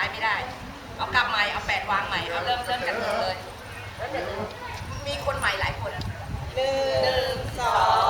ายไม่ได้ เอากลับใหม่ เอาแปดวางใหม่ เอาเริ่มเริ่มจากหนึ่งเลย มีคนใหม่หลายคนหนึ่งสอง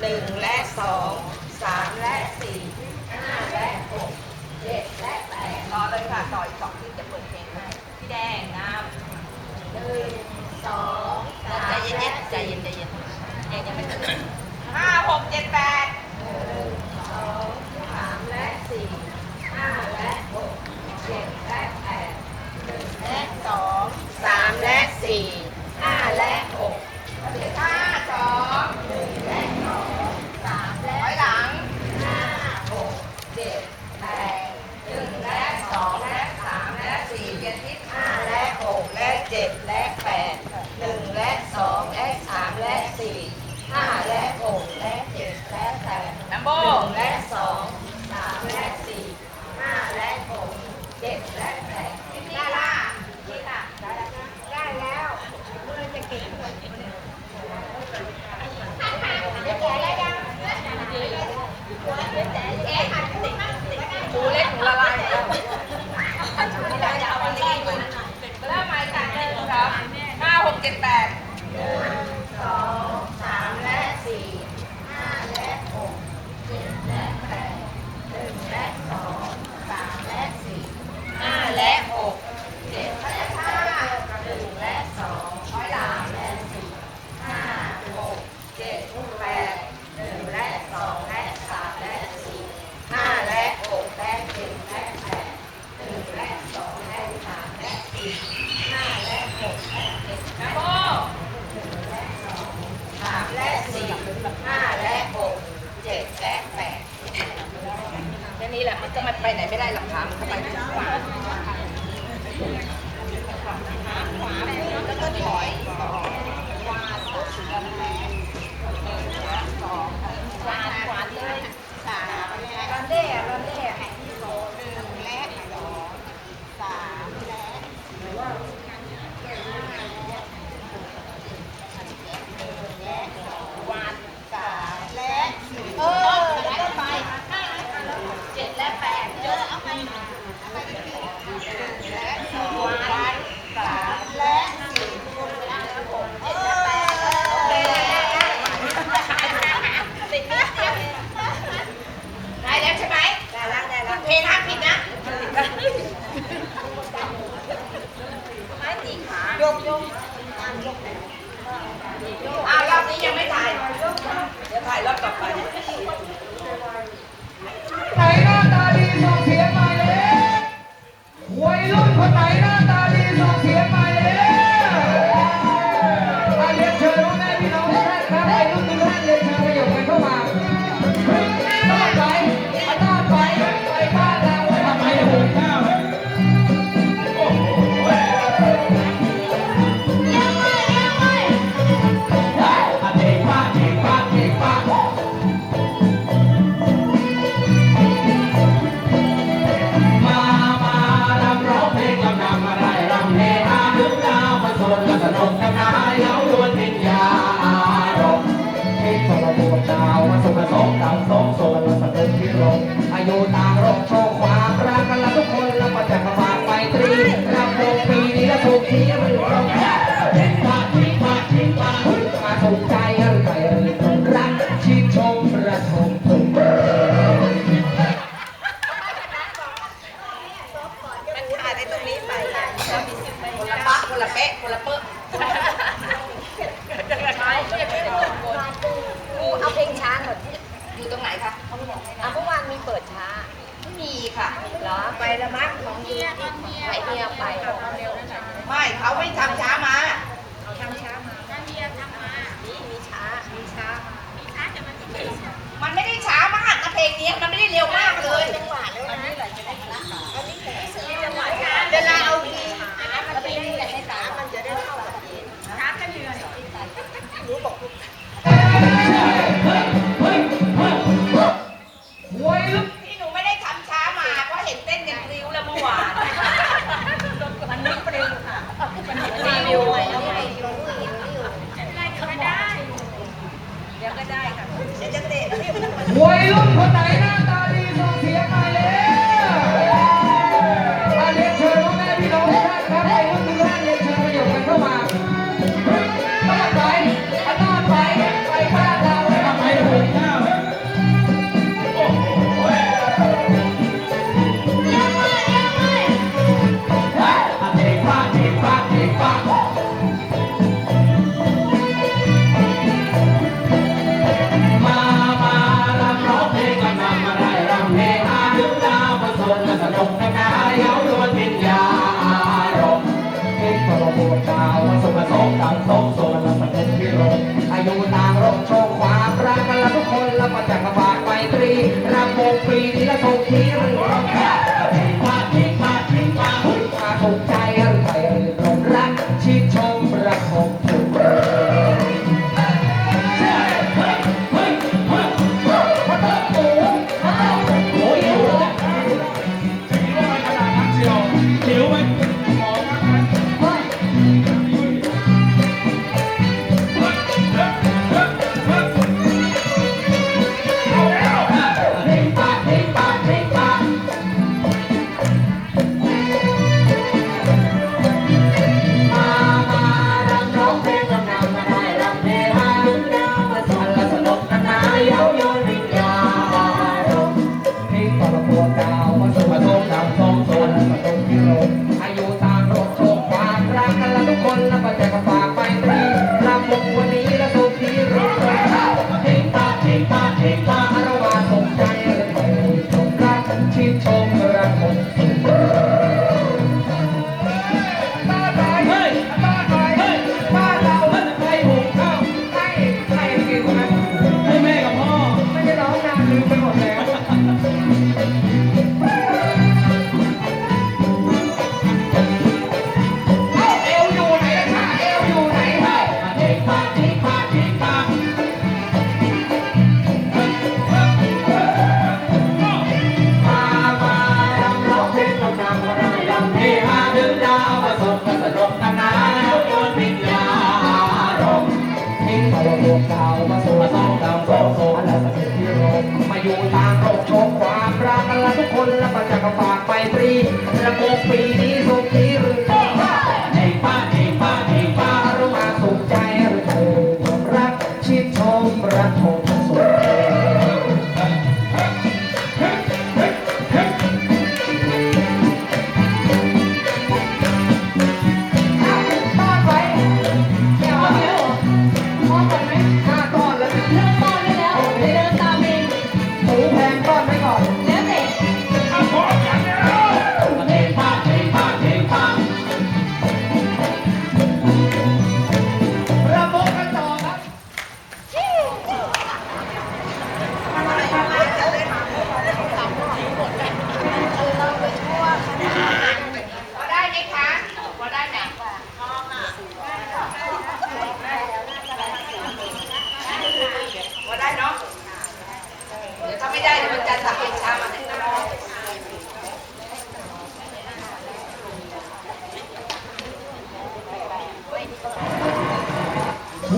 หนึ่งและสองสามและสี่ห้าและหกเจ็ดและแปดรอเลยค่ะต่ออีกสองที่จะเปิดเพลงใหม่พี่แดงน้ำหนึ่งสองสามใจเย็นๆใจเย็นใจเย็นยังยังไม่ถึงห้าหกเจ็ดแปด ลัมโบหนึ่งและสองสามและสี่ห้าและหกเจ็ดและแปดได้ละนี่ค่ะได้แล้วเมื่อจะเก็บหมดเลยดูเล็กหูลลายแล้วดูล็กจาจ่ายจากดิครับห้าหกเจ็ดแปด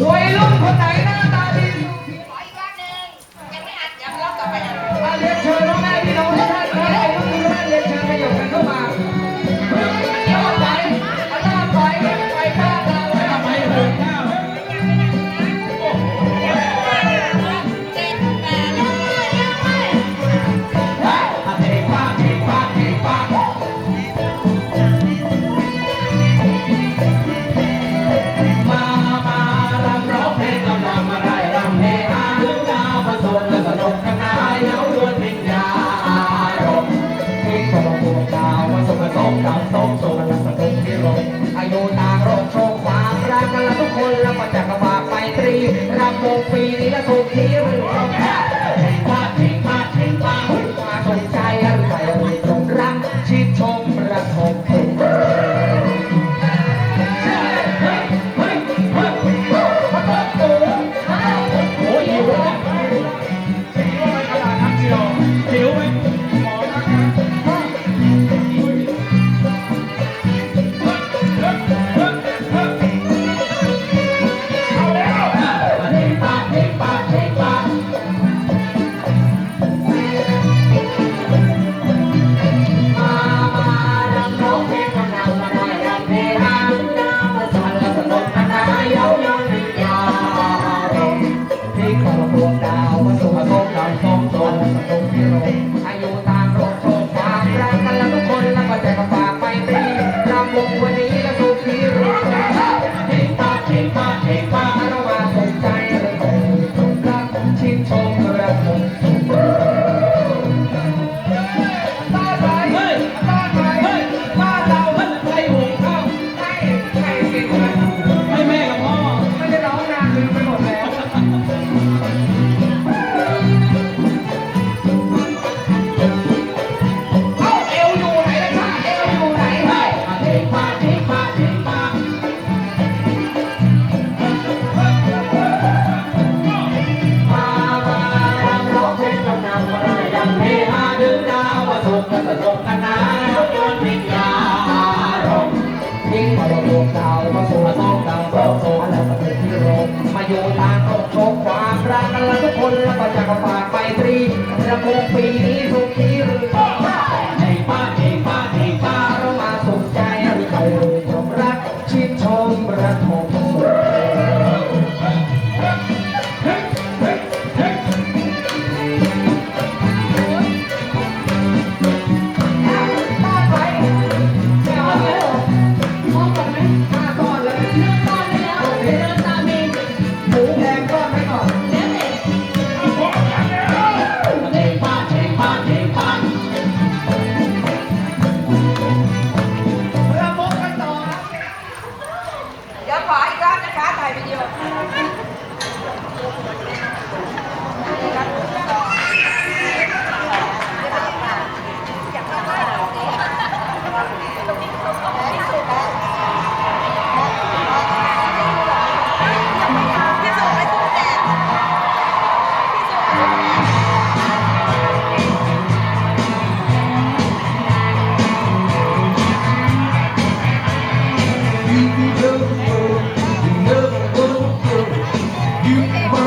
วัยรุ่นคนไหนหน้าตาดีากันละทุกคนแล้วก็จะกระบาไปตรีรำวงปีนี้ละทุกทีหรือขง ปีนี้สุในป้าในป้าในป้าเรามาสุขใจใครรู้ผมรักชื่นชมระทมหมู you.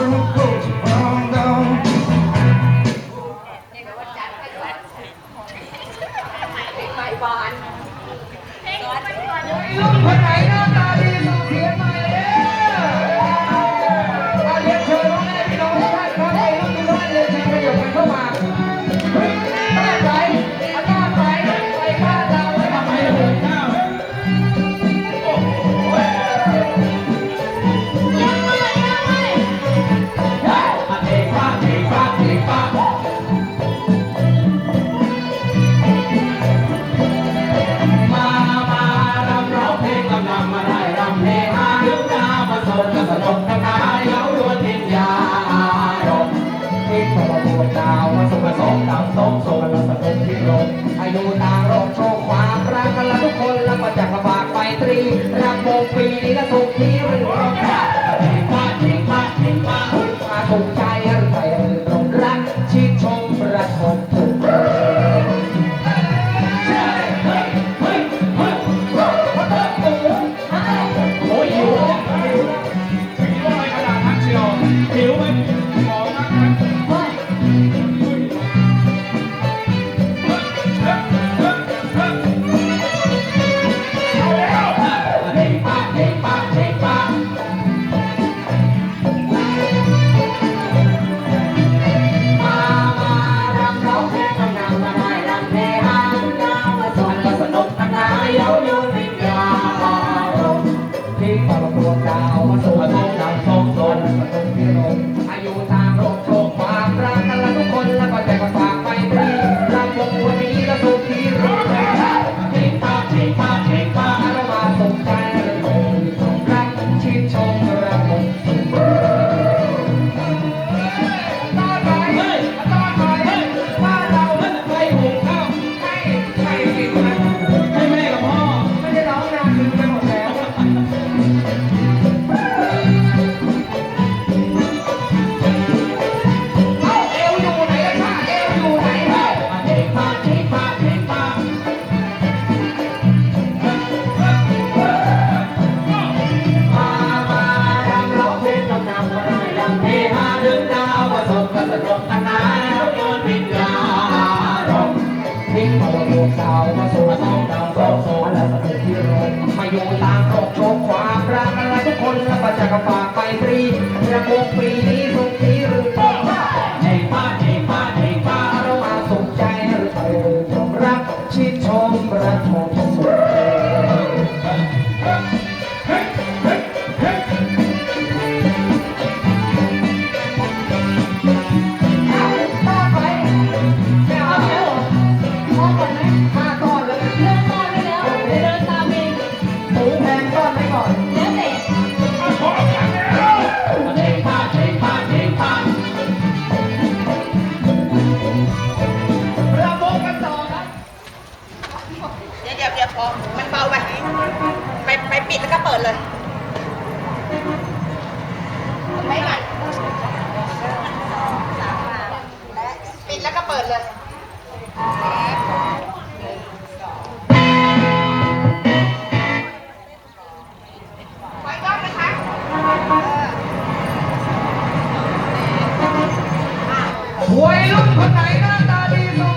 hôm nay ta đi rồi.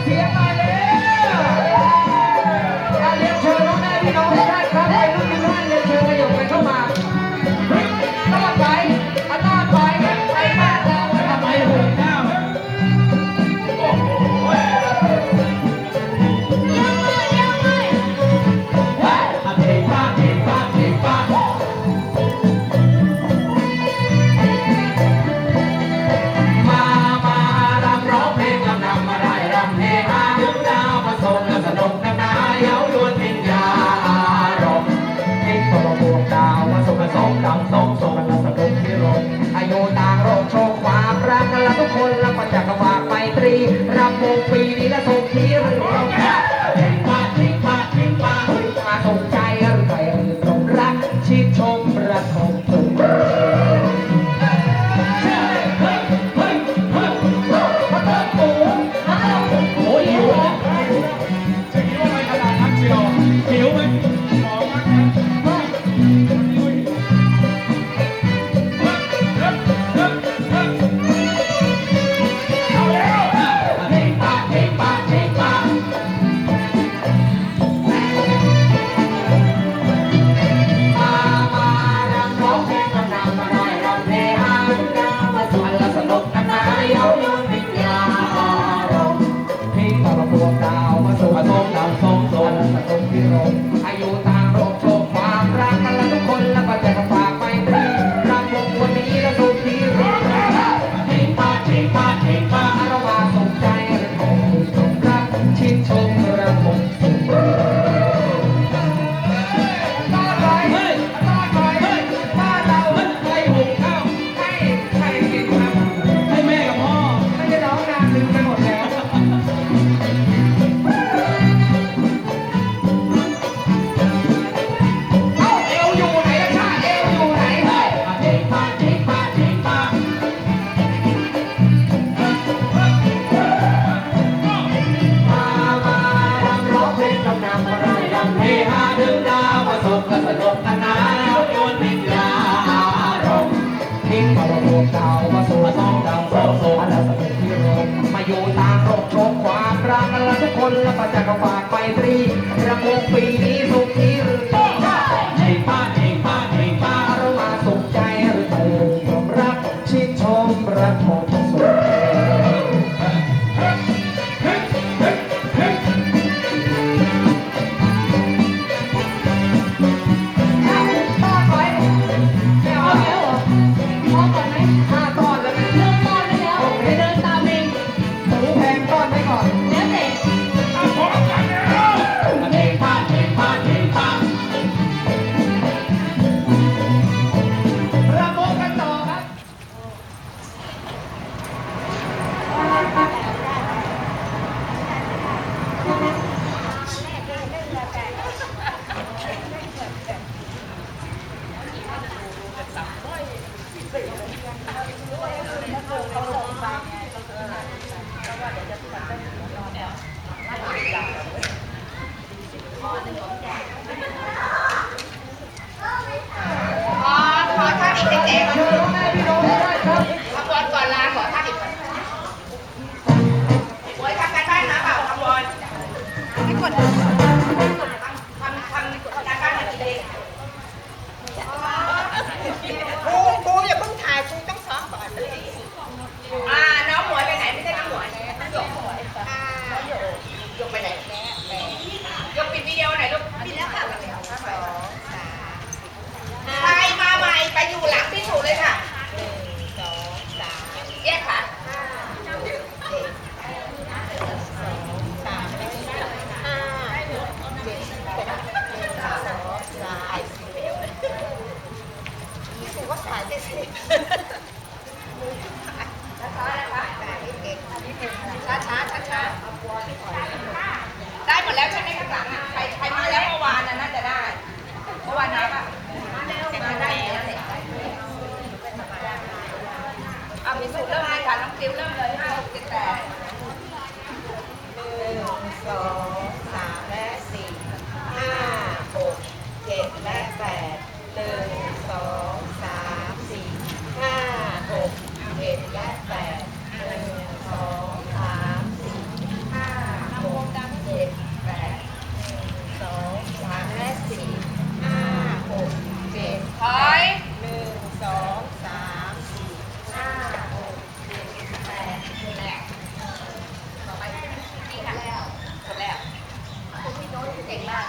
con ฝากไปตรีระบบปีนี้สุขที่รือ